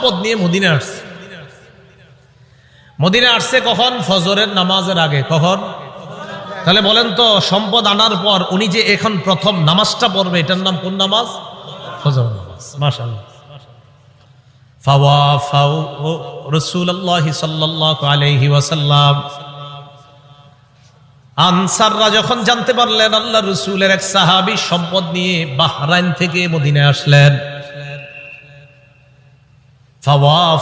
সম্পদ নিয়ে মদিনে আসছে। মদিনে আসছে কখন? ফজরের নামাজের আগে। কখন? তাহলে বলেন তো, সম্পদ আনার পর উনি যে এখন প্রথম নামাজটা পড়বে, এটার নাম কোন নামাজ? ফজর নামাজ। আনসাররা যখন জানতে পারলেন আল্লাহ রসুলের এক সাহাবী সম্পদ নিয়ে বাহরাইন থেকে মদিনায় আসলেন আল্লাহ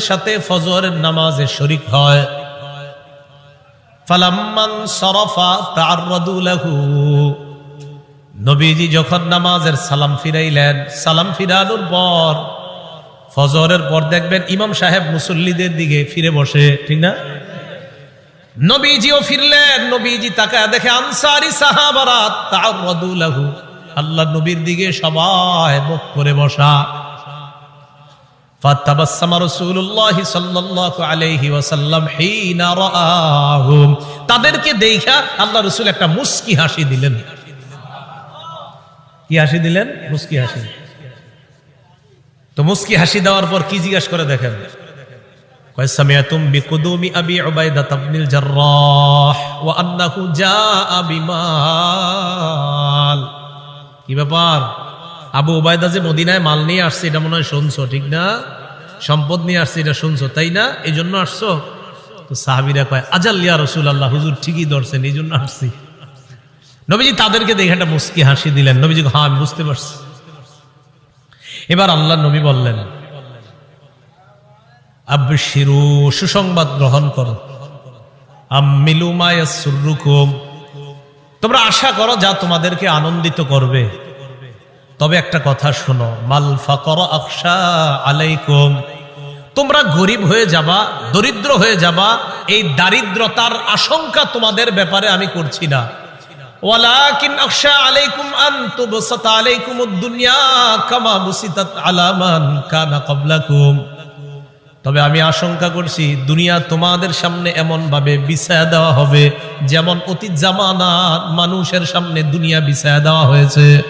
সাথে ফজরের নামাজে শরিক হয়। নবীজি যখন নামাজের সালাম ফিরাইলেন, সালাম ফিরানোর পর ফজরের পর দেখবেন ইমাম সাহেব মুসল্লিদের দিকে ফিরে বসে, ঠিক না? নবীজিও ফিরলেন, নবীজি তাকে দেখে আনসারি সাহাবারা লাহু। আল্লাহ নবীর দিকে সবাই মুখ করে বসা। তাদেরকে দেখা আল্লাহ রাসূল একটা মুস্কি হাসি দিলেন। কি হাসি দিলেন? মুস্কি হাসি। তো মুস্কি হাসি দেওয়ার পর কি জিজ্ঞাসা করে দেখেন? বিকুদুমি আবি উবাইদা তাবনিল জাররাহ ওয়া আন্নাহু জাআ বিমাল কি ব্যাপার? আবু উবাইদা যে মদিনায় মাল নিয়ে আসছে, এটা মনে হয় শুনছো, ঠিক না? সম্পদ নিয়ে আসছে, এটা শুনছো, তাই না? এই জন্য আসছো? তো সাহাবিরা কয় আজাল্লিয়া রসুল আল্লাহ হুজুর ঠিকই ধরছেন এই জন্য আসছি। নবীজি তাদেরকে দেখে একটা মুস্কি হাসি দিলেন। নবীজি হ্যাঁ আমি বুঝতে পারছি। এবার আল্লাহ নবী বললেন আব্বিরু সুসংবাদ গ্রহণ করো। আম্মিলু মায়াসুররুকুম তোমরা আশা করো যা তোমাদেরকে আনন্দিত করবে। তবে একটা কথা শোনো, মাল ফাকর আকশা আলাইকুম। তোমরা গরিব হয়ে যাবা, দরিদ্র হয়ে যাবা, এই দারিদ্রতার আশঙ্কা তোমাদের ব্যাপারে আমি করছি না। ওয়ালাকিন আকশা আলাইকুম আন তুবসাতা আলাইকুমুদ দুনিয়া কামা বুসিতাত আলা মান কানা ক্বাবলাকুম। তবে আমি আশঙ্কা করছি দুনিয়া তোমাদের সামনে এমন ভাবে বিছায়া দেওয়া হবে যেমন অতীত জামানা মানুষের সামনে দুনিয়া বিছায়া দেওয়া হয়েছে।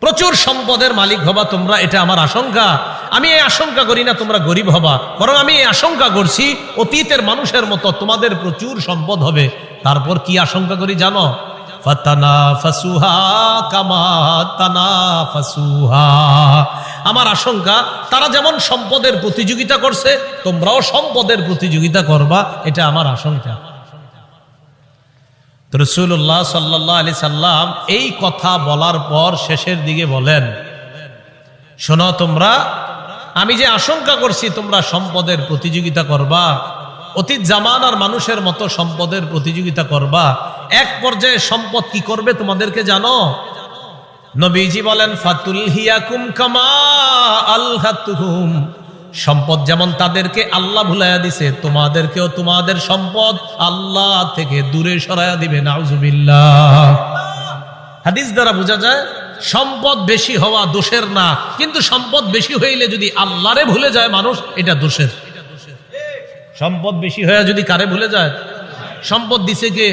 প্রচুর সম্পদের মালিক হবা তোমরা, এটা আমার আশঙ্কা। আমি এই আশঙ্কা করি না তোমরা গরিব হবা। বরং আমি এই আশঙ্কা করছি, অতীতের মানুষের মতো তোমাদের প্রচুর সম্পদ হবে। তারপর কি আশঙ্কা করি জানো? ফাতানাফাসুহা কামা তানাফাসুহা। আমার আশঙ্কা, তারা যেমন সম্পদের প্রতিযোগিতা করছে, তোমরাও সম্পদের প্রতিযোগিতা করবা, এটা আমার আশঙ্কা। রসুল্লাহ সাল্লাহ আলি সাল্লাম এই কথা বলার পর শেষের দিকে বলেন, শোনো তোমরা, আমি যে আশঙ্কা করছি তোমরা সম্পদের প্রতিযোগিতা করবা, অতীত জামানার মানুষের মতো সম্পদের প্রতিযোগিতা করবা, এক পর্যায়ে সম্পদ কি করবে তোমাদেরকে জানো? নবীজি বলেন, ফাতুল হিয়াকুম কামা আল্লাহুম সম্পদ যেমন তাদেরকে আল্লাহ ভুলাইয়া দিছে, তোমাদেরকেও তোমাদের সম্পদ আল্লাহ থেকে দূরে সরাইয়া দিবে, নাউজুবিল্লাহ। হাদিস দ্বারা বোঝা যায়, সম্পদ বেশি হওয়া দোষের না, কিন্তু সম্পদ বেশি হইলে যদি আল্লাহরে ভুলে যায় মানুষ, এটা দোষের। সম্পদ বেশি হয়ে যদি কারে ভুলে যায়? সম্পদ দিছে কে?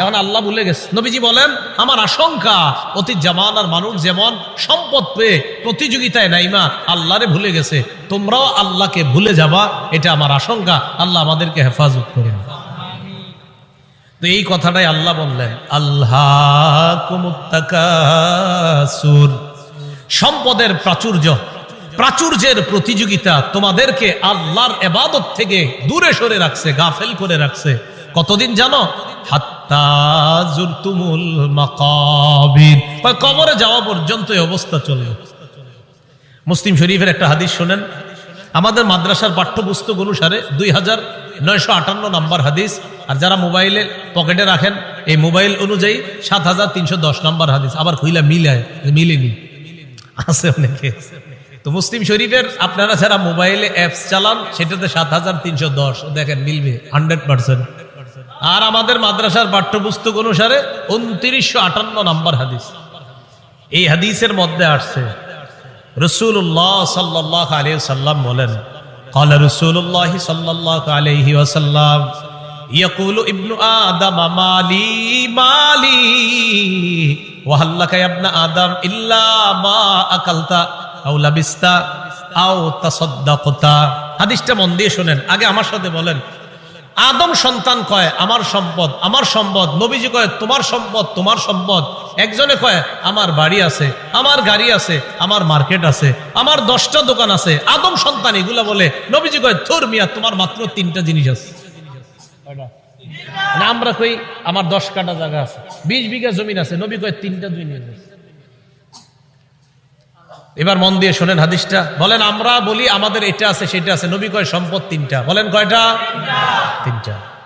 এখন আল্লাহ ভুলে গেছে। নবীজি বলেন, আমার আশঙ্কা অতীত জামানার মানুষ যেমন সম্পদ পেয়ে প্রতিযোগিতায় নাইমা, আল্লাহরে ভুলে গেছে। তোমরাও আল্লাহকে ভুলে যাবা, এটা আমার আশঙ্কা। আল্লাহ আমাদেরকে হেফাজত করেন। তো এই কথাটাই আল্লাহ বললেন আল্লাহ সম্পদের প্রাচুর্য, প্রাচুর্যের প্রতিযোগিতা তোমাদেরকে আল্লাহর এবাদত থেকে দূরে সরে রাখছে, গাফেল করে রাখছে। কতদিন জানো? হাত্তা মাকাবির। কবরে যাওয়া পর্যন্ত এই অবস্থা চলবে মুসলিম শরীফের একটা হাদিস শোনেন। আমাদের মাদ্রাসার পাঠ্যপুস্তক অনুসারে দুই হাজার নয়শো আটান্ন নাম্বার হাদিস, আর যারা মোবাইলে পকেটে রাখেন, এই মোবাইল অনুযায়ী সাত হাজার তিনশো দশ নাম্বার হাদিস। আবার খুইলা মিলায়, মিলেনি। আছে অনেকে। তো মুসলিম শরীফের আপনারা যারা মোবাইলে অ্যাপস চালান, সেটাতে সাত হাজার তিনশো দশ, দেখেন মিলবে, হান্ড্রেড পার্সেন্ট। আর আমাদের মাদ্রাসার পাঠ্যপুস্তক অনুসারে উনত্রিশশো আটান্ন নাম্বার হাদিস এই হাদিসের মধ্যে আসছে রসুল্লাহ সাল্লাহ আলী সাল্লাম বলেন قال رسول الله صلى الله عليه وسلم ইয়াকুলু ইবনু আদম মালি মালি ওয়াহাল্লাকা ইয়া ইবনা আদম ইল্লা মা আকালতা আও লাবিস্তা আও তাসাদ্দাকতা হাদিসটা মন দিয়ে শুনেন আগে আমার সাথে বলেন আদম সন্তান কয়, আমার সম্পদ আমার সম্পদ। নবীজি কয়, তোমার সম্পদ তোমার সম্পদ। একজনে কয়, আমার বাড়ি আছে, আমার গাড়ি আছে, আমার মার্কেট আছে, আমার দশটা দোকান আছে। আদম সন্তান এগুলা বলে, নবীজি কয় থোর মিয়া, তোমার মাত্র তিনটা জিনিস আছে। আমরা কই, আমার দশ কাটা জায়গা আছে, বিশ বিঘা জমিন আছে। নবী কয়, তিনটা জিনিস আছে। এবার মন দিয়ে শোনেন হাদিসটা। বলেন, আমরা বলি আমাদের এটা আছে, সেটা আছে। নবী কয় সম্পদ তিনটা। বলেন, কয়টা? তিনটা।